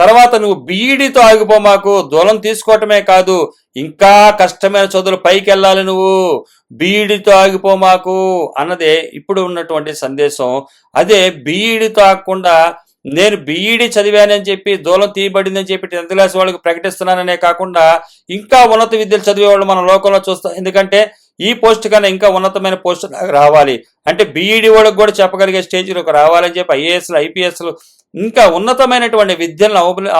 తర్వాత నువ్వు బీఈడితో ఆగిపో మాకు దూలం తీసుకోవటమే కాదు ఇంకా కష్టమైన చదువులు పైకి వెళ్ళాలి నువ్వు. బీఈడితో ఆగిపో మాకు అన్నదే ఇప్పుడు ఉన్నటువంటి సందేశం. అదే బీఈడితో ఆగకుండా నేను బీఈడి చదివానని చెప్పి దూలం తీయబడిందని చెప్పి టెన్త్ క్లాస్ వాళ్ళకి ప్రకటిస్తున్నాననే కాకుండా ఇంకా ఉన్నత విద్యలు చదివే వాళ్ళు మన లోకంలో చూస్తాం ఎందుకంటే ఈ పోస్ట్ కన్నా ఇంకా ఉన్నతమైన పోస్ట్ రావాలి. అంటే బీఈడి వాళ్ళకి కూడా చెప్పగలిగే స్టేజ్లోకి రావాలని చెప్పి ఐఏఎస్లు ఐపీఎస్లు ఇంకా ఉన్నతమైనటువంటి విద్యలను అవల-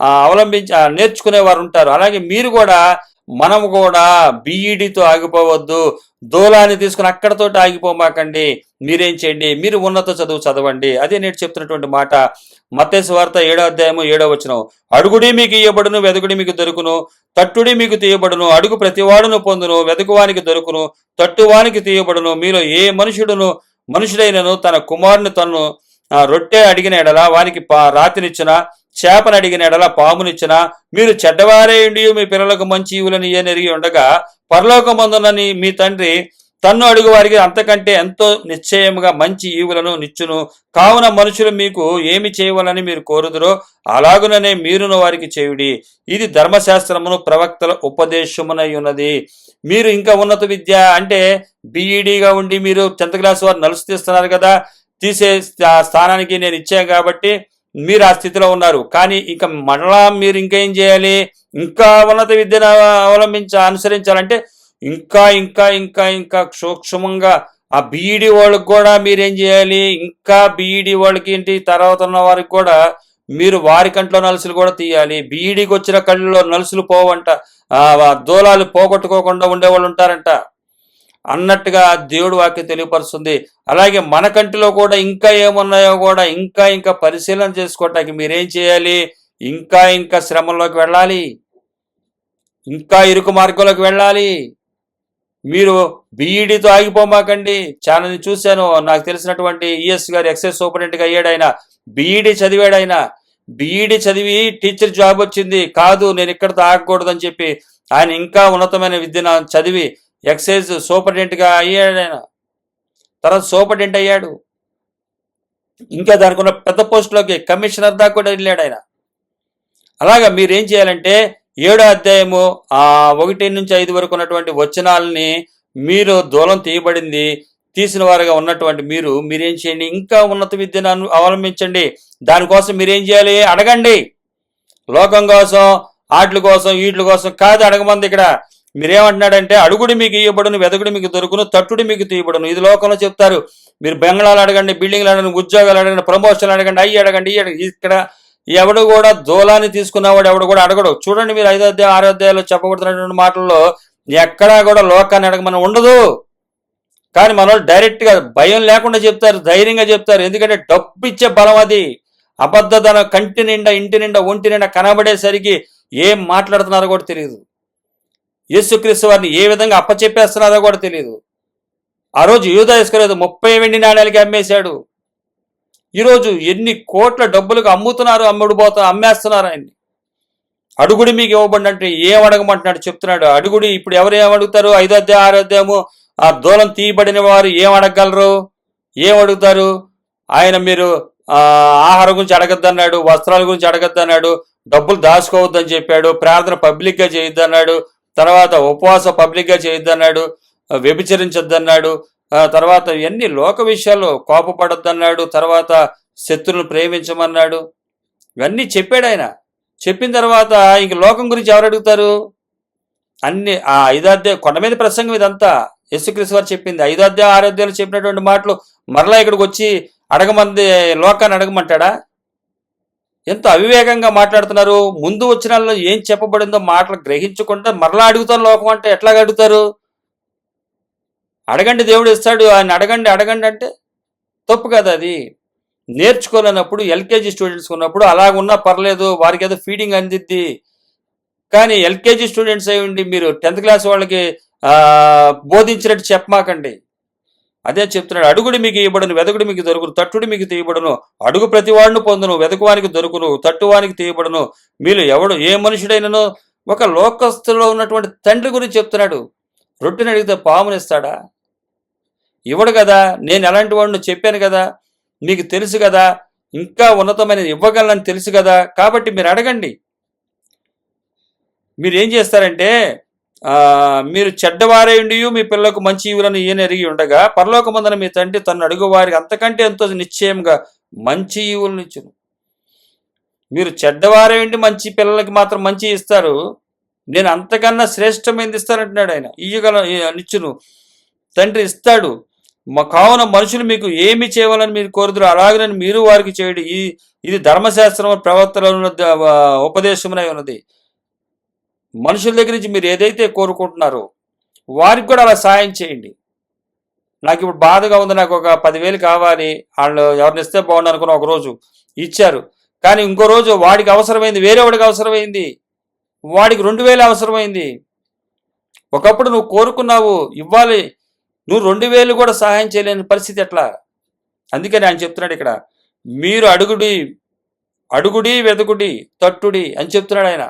అవలంబించి నేర్చుకునే వారు ఉంటారు. అలాగే మీరు కూడా మనం కూడా బీఈడితో ఆగిపోవద్దు దూలాన్ని తీసుకుని అక్కడతో ఆగిపోమాకండి మీరేం చేయండి మీరు ఉన్నత చదువు చదవండి. అదే నేను చెప్తున్నటువంటి మాట. మత్తేసు వార్త ఏడో అధ్యాయము ఏడో వచనం. అడుగుడి మీకు ఇయ్యబడును వెదుగుడి మీకు దొరుకును తట్టుడి మీకు తీయబడును అడుగు ప్రతివాడును పొందును వెదుకువానికి దొరుకును తట్టువానికి తీయబడును మీలో ఏ మనుషుడును మనుషుడైనను తన కుమారుని తను రొట్టె అడిగిన ఎడల వానికి పా రాతినిచ్చిన చేపను అడిగిన ఎడల పామునిచ్చిన మీరు చెడ్డవారే ఉండి మీ పిల్లలకు మంచి ఈవులను ఎరిగి ఉండగా పరలోకమందునని మీ తండ్రి తన్ను అడుగు వారికి అంతకంటే ఎంతో నిశ్చయముగా మంచి ఈవులను నిచ్చును. కావున మనుషులు మీకు ఏమి చేయవాలని మీరు కోరుదురో అలాగుననే మీరును వారికి చేయుడి. ఇది ధర్మశాస్త్రమును ప్రవక్తల ఉపదేశమునై ఉన్నది. మీరు ఇంకా ఉన్నత విద్య అంటే బీఈడీగా ఉండి మీరు టెన్త్ క్లాస్ వారు నలుసు తీస్తున్నారు కదా తీసే స్థానానికి నేను ఇచ్చాను కాబట్టి మీరు ఆ స్థితిలో ఉన్నారు. కానీ ఇంకా మరలా మీరు ఇంకేం చేయాలి? ఇంకా ఉన్నత విద్యను అవలంబించ అనుసరించాలంటే ఇంకా ఇంకా ఇంకా ఇంకా సూక్ష్మంగా ఆ బీఈడి వాళ్ళకి కూడా మీరేం చేయాలి? ఇంకా బీఈడి వాళ్ళకి ఏంటి? తర్వాత ఉన్న వారికి కూడా మీరు వారి కంట్లో నలుసులు కూడా తీయాలి. బీఈడికి వచ్చిన కళ్ళలో నలుసులు పోవంట. దూలాలు పోగొట్టుకోకుండా ఉండేవాళ్ళు ఉంటారంట. అన్నట్టుగా దేవుడు వాక్యం తెలియపరుస్తుంది. అలాగే మన కంటిలో కూడా ఇంకా ఏమున్నాయో కూడా ఇంకా ఇంకా పరిశీలన చేసుకోవటానికి మీరేం చేయాలి? ఇంకా ఇంకా శ్రమంలోకి వెళ్ళాలి. ఇంకా ఇరుకు మార్గంలోకి వెళ్ళాలి. మీరు బీఈడితో ఆగిపోమాకండి. చాలా నేను చూశాను. నాకు తెలిసినటువంటి ఈఎస్ గారు ఎక్సైజ్ సూపరింటెంట్గా అయ్యాడు ఆయన. బీఈడి చదివాడు ఆయన. బీఈడి చదివి టీచర్ జాబ్ వచ్చింది. కాదు నేను ఇక్కడితో ఆగకూడదని చెప్పి ఆయన ఇంకా ఉన్నతమైన విద్యను చదివి ఎక్సైజ్ సూపరింటెండెంట్గా అయ్యాడు ఆయన. తర్వాత సూపరింటెండెంట్ అయ్యాడు. ఇంకా దానికి ఉన్న పెద్ద పోస్టులోకి కమిషనర్ దాకా కూడా వెళ్ళాడు ఆయన. అలాగా మీరేం చేయాలంటే ఏడో అధ్యాయము ఆ ఒకటి నుంచి ఐదు వరకు ఉన్నటువంటి వచనాలని మీరు దూలం తీయబడింది తీసిన వారుగా ఉన్నటువంటి మీరు మీరేం చేయండి? ఇంకా ఉన్నత విద్యను అవలంబించండి. దానికోసం మీరేం చేయాలి? అడగండి. లోకం కోసం ఆటల కోసం వీటి కోసం కాదు అడగమంది ఇక్కడ. మీరేమంటున్నాడంటే అడుగుడు మీకు ఇవ్వబడును వెదకుడు మీకు దొరుకును తట్టుడు మీకు తీయబడును. ఇది లోకంలో చెప్తారు. మీరు బెంగళాలు అడగండి బిల్డింగ్లు అడగండి ఉద్యోగాలు అడగండి ప్రమోషన్లు అడగండి అయ్యి అడగండి ఇక్కడ ఎవడు కూడా దూలాన్ని తీసుకున్నవాడు ఎవడు కూడా అడగడు. చూడండి మీరు ఐదో అధ్యాయ ఆరో అధ్యాయంలో చెప్పబడుతున్నటువంటి మాటల్లో ఎక్కడా కూడా లోకాన్ని అడగమని ఉండదు. కానీ మన వాళ్ళు డైరెక్ట్గా భయం లేకుండా చెప్తారు ధైర్యంగా చెప్తారు. ఎందుకంటే డబ్బు ఇచ్చే బలం అది. అబద్ధతన కంటి నిండా ఇంటి నిండా ఒంటి నిండా కనబడేసరికి ఏం మాట్లాడుతున్నారో కూడా తెలియదు. యేసుక్రీస్తు వారిని ఏ విధంగా అప్పచెప్పేస్తున్నారో కూడా తెలియదు ఆ రోజు యూదా ఇస్కరేదు ముప్పై వెండి నాణ్యాలకి అమ్మేశాడు. ఈరోజు ఎన్ని కోట్ల డబ్బులకు అమ్ముతున్నారు అమ్ముడు పోతా అమ్మేస్తున్నారు ఆయన్ని. అడుగుడి మీకు ఇవ్వబడి అంటే ఏం అడగమంటున్నాడు చెప్తున్నాడు. అడుగుడి ఇప్పుడు ఎవరు ఏం అడుగుతారు? ఐదో అధ్యాయం ఆరో అధ్యాయము ఆ దూలం తీయబడిన వారు ఏం అడగగలరు? ఏం అడుగుతారు? ఆయన మీరు ఆహారం గురించి అడగద్దన్నాడు వస్త్రాల గురించి అడగద్దన్నాడు డబ్బులు దాచుకోవద్దని చెప్పాడు ప్రార్థన పబ్లిక్గా చేయొద్దన్నాడు తర్వాత ఉపవాసం పబ్లిక్గా చేయొద్దన్నాడు వ్యభిచరించొద్దన్నాడు తర్వాత ఇవన్నీ లోక విషయాల్లో కోపపడొద్దన్నాడు తర్వాత శత్రువులను ప్రేమించమన్నాడు. ఇవన్నీ చెప్పాడు ఆయన. చెప్పిన తర్వాత ఇంక లోకం గురించి ఎవరు అడుగుతారు? అన్ని ఆ ఐదాధ్యాయ కొండ మీద ప్రసంగం ఇదంతా. యేసుక్రీస్తు వారు చెప్పింది. ఐదాధ్యాయ ఆరాధ్యాలు చెప్పినటువంటి మాటలు మరలా ఇక్కడికి వచ్చి అడగమంది లోకాన్ని అడగమంటాడా? ఎంత అవివేకంగా మాట్లాడుతున్నారు? ముందు వచ్చిన ఏం చెప్పబడిందో మాటలు గ్రహించకుండా మరలా అడుగుతాను లోకం అంటే ఎట్లా అడుగుతారు? అడగండి దేవుడు ఇస్తాడు ఆయన అడగండి అడగండి అంటే తప్పు కదా అది. నేర్చుకోలేనప్పుడు ఎల్కేజీ స్టూడెంట్స్ ఉన్నప్పుడు అలాగ ఉన్నా పర్లేదు వారికి ఏదో ఫీడింగ్ అందిద్ది. కానీ ఎల్కేజీ స్టూడెంట్స్ అయ్యండి మీరు టెన్త్ క్లాస్ వాళ్ళకి బోధించినట్టు చెప్పమాకండి. అదే చెప్తున్నాడు అడుగుడు మీకు ఇవ్వబడును వెదకుడు మీకు దొరుకును తట్టుడు మీకు తీయబడును అడుగు ప్రతివాడును పొందును వెదకువానికి దొరుకును తట్టువానికి తీయబడును. మీరు ఎవడు ఏ మనుషుడైనను? ఒక లోకస్తులో ఉన్నటువంటి తండ్రి గురించి చెప్తున్నాడు. రొట్టెని అడిగితే పామునిస్తాడా ఇవ్వడు కదా నేను ఎలాంటి వాడిని చెప్పాను కదా మీకు తెలుసు కదా ఇంకా ఉన్నతమైన ఇవ్వగలనని తెలుసు కదా కాబట్టి మీరు అడగండి. మీరు ఏం చేస్తారంటే మీరు చెడ్డవారే ఉండి మీ పిల్లలకు మంచి ఈవులను ఈయన ఎరిగి ఉండగా పరలోకమందన మీ తండ్రి తను అడుగు వారికి అంతకంటే ఎంతో నిశ్చయంగా మంచి ఈవులను ఇచ్చును. మీరు చెడ్డవారే ఉండి మంచి పిల్లలకి మాత్రం మంచి ఇస్తారు. నేను అంతకన్నా శ్రేష్టమైనది ఇస్తానంటున్నాడు ఆయన. ఇయ్యగల నిచ్చును. తండ్రి ఇస్తాడు. మా కావున మనుషులు మీకు ఏమి చేయవాలని మీరు కోరుదురు అలాగనని మీరు వారికి చేయడు. ఇది ధర్మశాస్త్రం ప్రవర్తన ఉన్న ఉపదేశమునై ఉన్నది. మనుషుల దగ్గర నుంచి మీరు ఏదైతే కోరుకుంటున్నారో వారికి కూడా అలా సాయం చేయండి. నాకు ఇప్పుడు బాధగా ఉంది నాకు ఒక పదివేలు కావాలి వాళ్ళు ఎవరిని ఇస్తే బాగుండు అనుకున్న ఒక రోజు ఇచ్చారు. కానీ ఇంకో రోజు వాడికి అవసరమైంది వేరే వాడికి అవసరమైంది వాడికి రెండు వేలు అవసరమైంది. ఒకప్పుడు నువ్వు కోరుకున్నావు ఇవ్వాలి నువ్వు రెండు వేలు కూడా సహాయం చేయలేని పరిస్థితి ఎట్లా? అందుకని ఆయన చెప్తున్నాడు ఇక్కడ మీరు అడుగుడి అడుగుడి వెదకుడి తట్టుడి అని చెప్తున్నాడు ఆయన.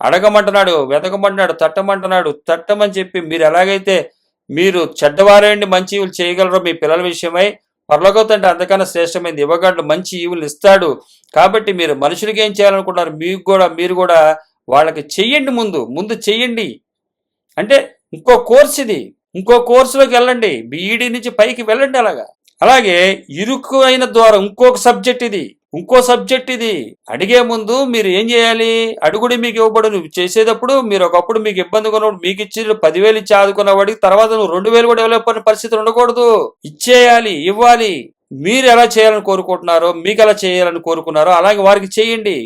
అడగమంటున్నాడు వెతకమంటున్నాడు తట్టమంటున్నాడు తట్టమని చెప్పి మీరు ఎలాగైతే మీరు చెడ్డవారేండి మంచి ఈవులు చేయగలరో మీ పిల్లల విషయమై పర్లోకం అంటే అంతకన్నా శ్రేష్టమైనది ఇవ్వగలడు మంచి ఈవులు ఇస్తాడు. కాబట్టి మీరు మనుషులకి ఏం చేయాలనుకుంటున్నారు? మీకు కూడా మీరు కూడా వాళ్ళకి చెయ్యండి ముందు ముందు చెయ్యండి. అంటే ఇంకో కోర్స్ ఇది ఇంకో కోర్సులోకి వెళ్ళండి. బీఈడి నుంచి పైకి వెళ్ళండి అలాగా. అలాగే ఇరుకు అయిన ద్వారా ఇంకొక సబ్జెక్ట్ ఇది. ఇంకో సబ్జెక్ట్ ఇది. అడిగే ముందు మీరు ఏం చేయాలి? అడుగుడి మీకు ఇవ్వబడు. నువ్వు చేసేటప్పుడు మీరు ఒకప్పుడు మీకు ఇబ్బంది కొన్నప్పుడు మీకు ఇచ్చి పదివేలు ఇచ్చి ఆదుకున్న వాడికి తర్వాత నువ్వు రెండు వేలు కూడా ఇవ్వలేకపోయిన పరిస్థితి ఉండకూడదు. ఇచ్చేయాలి ఇవ్వాలి. మీరు ఎలా చేయాలని కోరుకుంటున్నారో మీకు ఎలా చేయాలని కోరుకున్నారో అలాగే వారికి చేయండి.